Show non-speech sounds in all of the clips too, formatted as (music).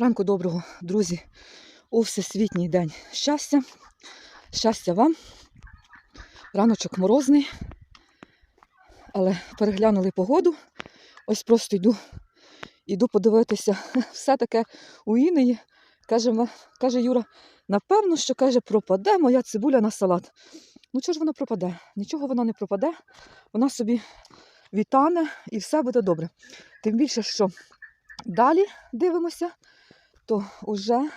Ранку доброго, друзі, у всесвітній день щастя. Щастя вам. Раночок морозний, але переглянули погоду. Ось просто йду, йду подивитися. (laughs) Все таке у Інеї. Каже, каже Юра, напевно, що каже, пропаде моя цибуля на салат. Ну чого ж вона пропаде? Нічого вона не пропаде. Вона собі вітане і все буде добре. Тим більше, що далі дивимося, то вже,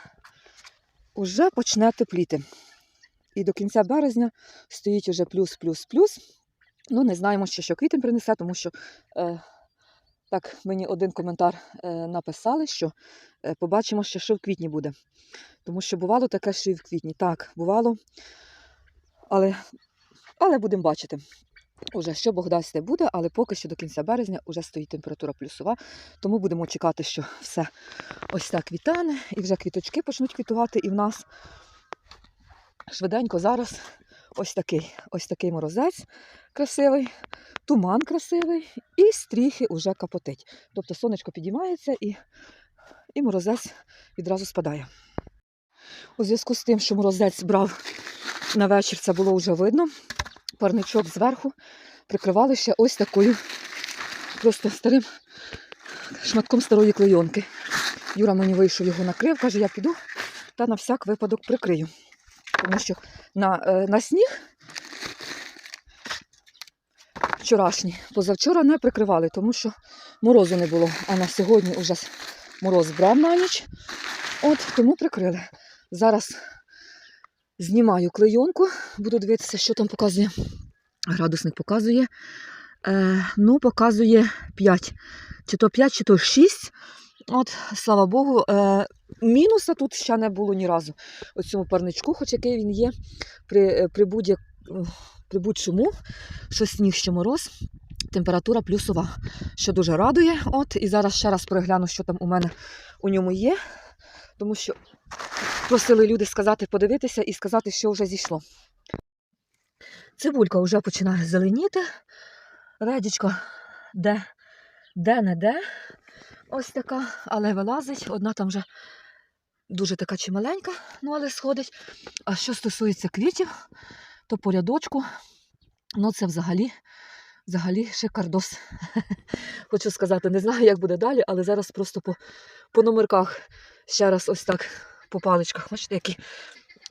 вже почне тепліти. І до кінця березня стоїть уже плюс, плюс, плюс. Ну, не знаємо ще, що квітень принесе, тому що е, так мені один коментар е, написали, що е, побачимо ще, що в квітні буде. Тому що бувало таке, що і в квітні. Так, бувало. Але, але будемо бачити. Уже що Бог дасть, те буде, але поки що до кінця березня вже стоїть температура плюсова, тому будемо чекати, що (laughs) все ось так квітане, і вже квіточки почнуть квітувати, і в нас швиденько зараз ось такий, ось такий морозець красивий, туман красивий, і стріхи вже капотить. Тобто сонечко підіймається і, і морозець відразу спадає. У зв'язку з тим, що морозець брав на вечір, це було вже видно. Парничок зверху прикривали ще ось такою просто старим шматком старої клейонки. Юра мені вийшов його накрив, каже, я піду та на всяк випадок прикрию. Тому що на, е, на сніг вчорашній, позавчора не прикривали, тому що морозу не було. А на сьогодні вже мороз брав на ніч. От тому прикрили. Зараз знімаю клейонку, буду дивитися, що там показує. Градусник показує. Е, ну, показує 5. Чи то 5, чи то 6. От, слава Богу, е, мінуса тут ще не було ні разу. Ось цьому парничку, хоч який він є, при, при, будь-як, при будь-чому, що сніг, що мороз, температура плюсова, що дуже радує. От, і зараз ще раз перегляну, що там у мене у ньому є. Тому що просили люди сказати, подивитися і сказати, що вже зійшло. Цибулька вже починає зеленіти. Редічка де, де не де. Ось така, але вилазить. Одна там вже дуже така чималенька, ну але сходить. А що стосується квітів, то по рядочку, ну це взагалі, взагалі шикардос. (laughs) Хочу сказати, не знаю, як буде далі, але зараз просто по, по номерках ще раз ось так по паличках. Бачите, які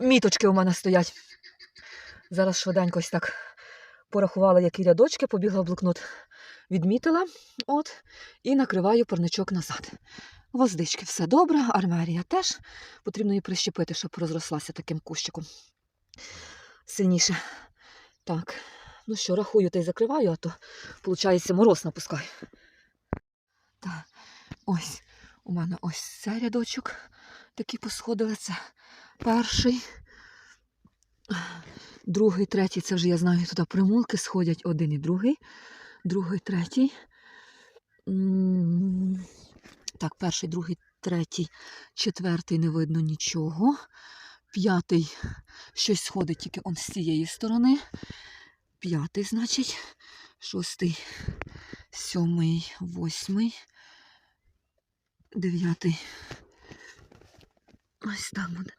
міточки у мене стоять. Зараз швиденько ось так порахувала, які рядочки, побігла в блокнот, відмітила от, і накриваю парничок назад. Гвоздички, все добре, армерія теж. Потрібно її прищепити, щоб розрослася таким кущиком. Сильніше. Так, ну що, рахую та й закриваю, а то, виходить, мороз напускаю. Так, ось у мене ось цей рядочок такі посходили. Це перший. Другий, третій, це вже я знаю, туди примулки сходять один і другий. Другий, третій. Так, перший, другий, третій, четвертий не видно нічого. П'ятий щось сходить тільки он з цієї сторони. П'ятий, значить, шостий, сьомий, восьмий, дев'ятий. Ось так буде.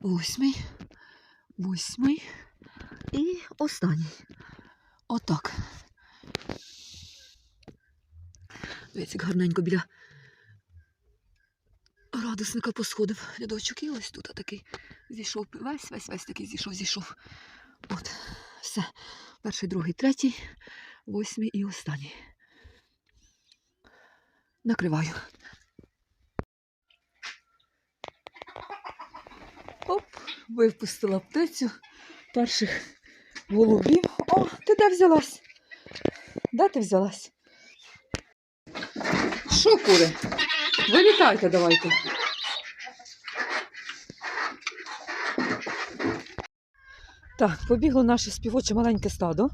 Восьмий, восьмий і останній. Отак. Дивіться, як гарненько біля радосника посходив рядочок. І ось тут такий зійшов. Весь, весь, весь такий зійшов, зійшов. От, все. Перший, другий, третій, восьмий і останній. Накриваю. Випустила птицю перших голубів. О, ти де взялась? Де ти взялась? Що, кури? Вилітайте давайте. Так, побігло наше співоче маленьке стадо.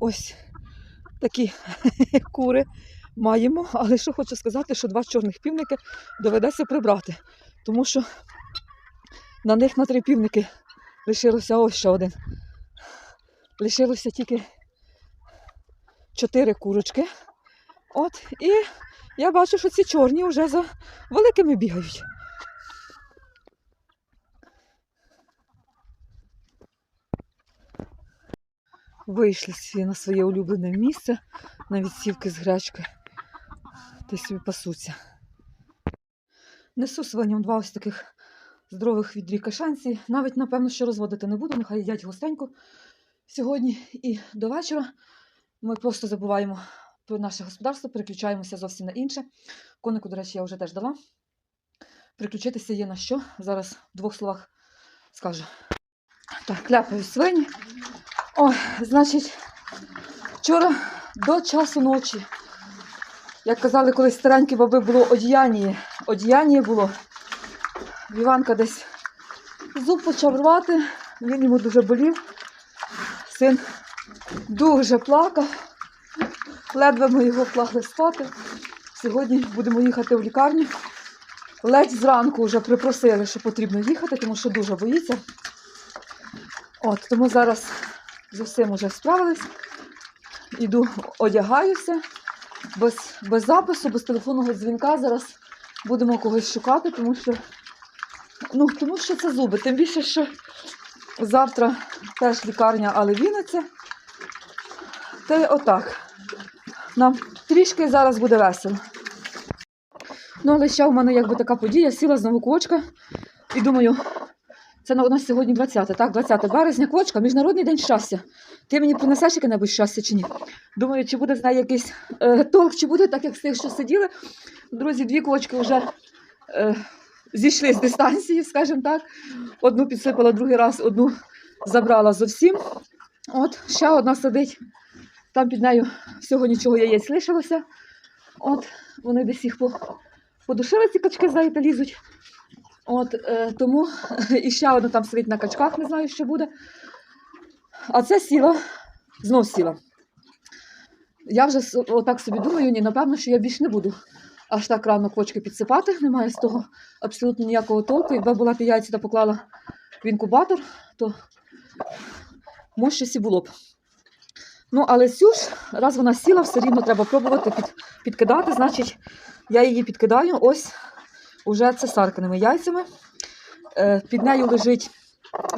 Ось такі (laughs) кури маємо, але що хочу сказати, що два чорних півники доведеться прибрати, тому що на них на три півники лишилося ось ще один. Лишилося тільки чотири курочки. От, і я бачу, що ці чорні вже за великими бігають. Вийшли всі на своє улюблене місце на відсівки з гречки. Та собі пасуться. Несу свиням два ось таких здорових відрі кашанці. Навіть, напевно, що розводити не буду, нехай їдять густенько сьогодні і до вечора. Ми просто забуваємо про наше господарство, переключаємося зовсім на інше. Конику, до речі, я вже теж дала. Переключитися є на що. Зараз в двох словах скажу. Так, кляпаю свині. Ой, значить, вчора до часу ночі, як казали, колись старенькі баби було одіяння. Одіяння було. Іванка десь зуб почав рвати, він йому дуже болів. Син дуже плакав. Ледве ми його вклали спати. Сьогодні будемо їхати в лікарню. Ледь зранку вже припросили, що потрібно їхати, тому що дуже боїться. От, тому зараз з усім вже справились. Іду, одягаюся. Без, без запису, без телефонного дзвінка зараз будемо когось шукати, тому що, ну, тому що це зуби. Тим більше, що завтра теж лікарня, але Вінниця. Та й отак. Нам трішки зараз буде весело. Ну, але ще в мене якби така подія, сіла знову квочка і думаю, це у нас сьогодні 20, так, 20 березня, квочка, Міжнародний день щастя. Ти мені принесеш яке-небудь щастя чи ні? Думаю, чи буде з неї якийсь е, толк, чи буде так, як з тих, що сиділи. Друзі, дві квочки вже е, зійшли з дистанції, скажімо так. Одну підсипала другий раз, одну забрала зовсім. От, ще одна сидить. Там під нею всього нічого яєць лишилося. От, вони десь їх по, подушили, ці качки, знаєте, лізуть. От, е, тому (laughs) і ще одна там сидить на качках, не знаю, що буде. А це сіла, знов сіла. Я вже отак собі думаю, ні, напевно, що я більше не буду аж так рано квочки підсипати. Немає з того абсолютно ніякого толку. Якби була ті яйця та поклала в інкубатор, то може щось і було б. Ну, але цю ж, раз вона сіла, все рівно треба пробувати під, підкидати. Значить, я її підкидаю ось уже цесаркиними яйцями. Е, під нею лежить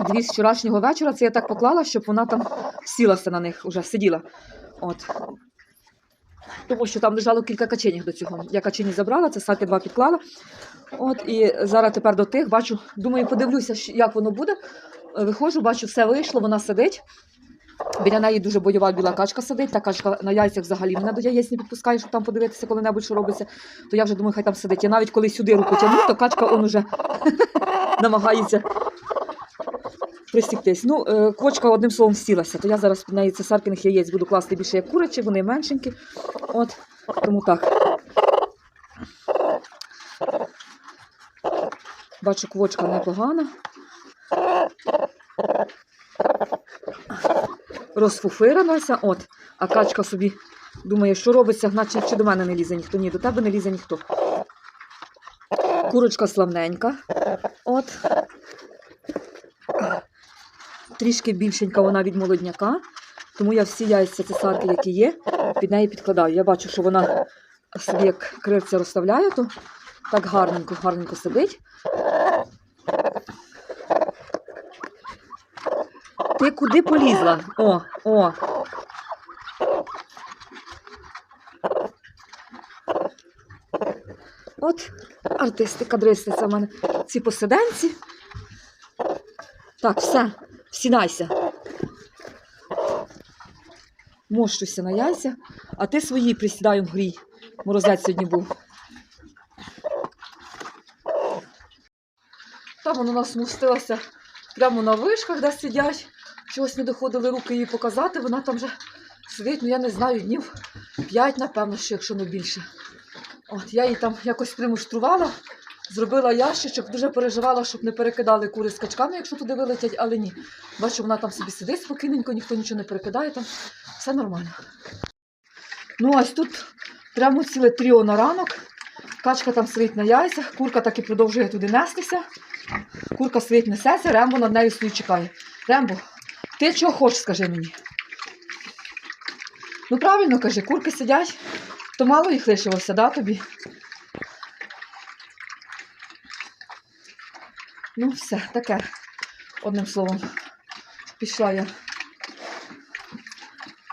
дві з вчорашнього вечора. Це я так поклала, щоб вона там сілася на них, уже сиділа. От. Тому що там лежало кілька каченів до цього. Я качені забрала, це саки два підклала. От, і зараз тепер до тих бачу, думаю, подивлюся, як воно буде. Виходжу, бачу, все вийшло, вона сидить. Біля неї дуже бойова біла качка сидить. Та качка на яйцях взагалі мене до яєць не підпускає, щоб там подивитися коли-небудь, що робиться. То я вже думаю, хай там сидить. Я навіть коли сюди руку тягну, то качка он уже (laughs) намагається пристіктись. Ну, е, кочка одним словом сілася, то я зараз під неї цесаркиних яєць буду класти більше як курячі, вони меншенькі. От, тому так. Бачу, квочка непогана. Розфуфирилася, от, а качка собі думає, що робиться, наче чи до мене не лізе ніхто. Ні, до тебе не лізе ніхто. Курочка славненька. От. Трішки більшенька вона від молодняка, тому я всі яйця цесарки, які є, під неї підкладаю. Я бачу, що вона собі як крильця розставляє, то так гарненько, гарненько сидить. Ти куди полізла? О, о. От артисти, кадристи, це в мене ці посиденці. Так, все, сідайся. Мощуся на яйця, а ти свої присідай в грій. Морозець сьогодні був. Там вона нас мостилася прямо на вишках, де сидять. Чогось не доходили руки її показати. Вона там вже сидить, ну я не знаю, днів п'ять, напевно, що якщо не більше. От я її там якось примуштрувала, зробила ящичок, дуже переживала, щоб не перекидали кури з качками, якщо туди вилетять, але ні. Бачу, вона там собі сидить спокійненько, ніхто нічого не перекидає, там все нормально. Ну, ось тут прямо ціле тріо на ранок. Качка там сидить на яйцях, курка так і продовжує туди нестися. Курка сидить несеться, Рембо над нею стоїть чекає. Рембо, ти чого хочеш, скажи мені? Ну правильно каже, курки сидять, То мало їх лишилося, да, тобі? Ну, все, таке. Одним словом, пішла я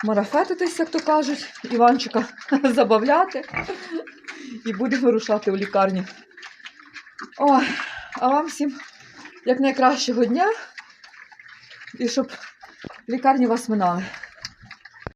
марафетитись, як то кажуть, Іванчика (laughs) забавляти і будемо вирушати у лікарню. Ой, а вам всім як найкращого дня і щоб лікарні вас минали.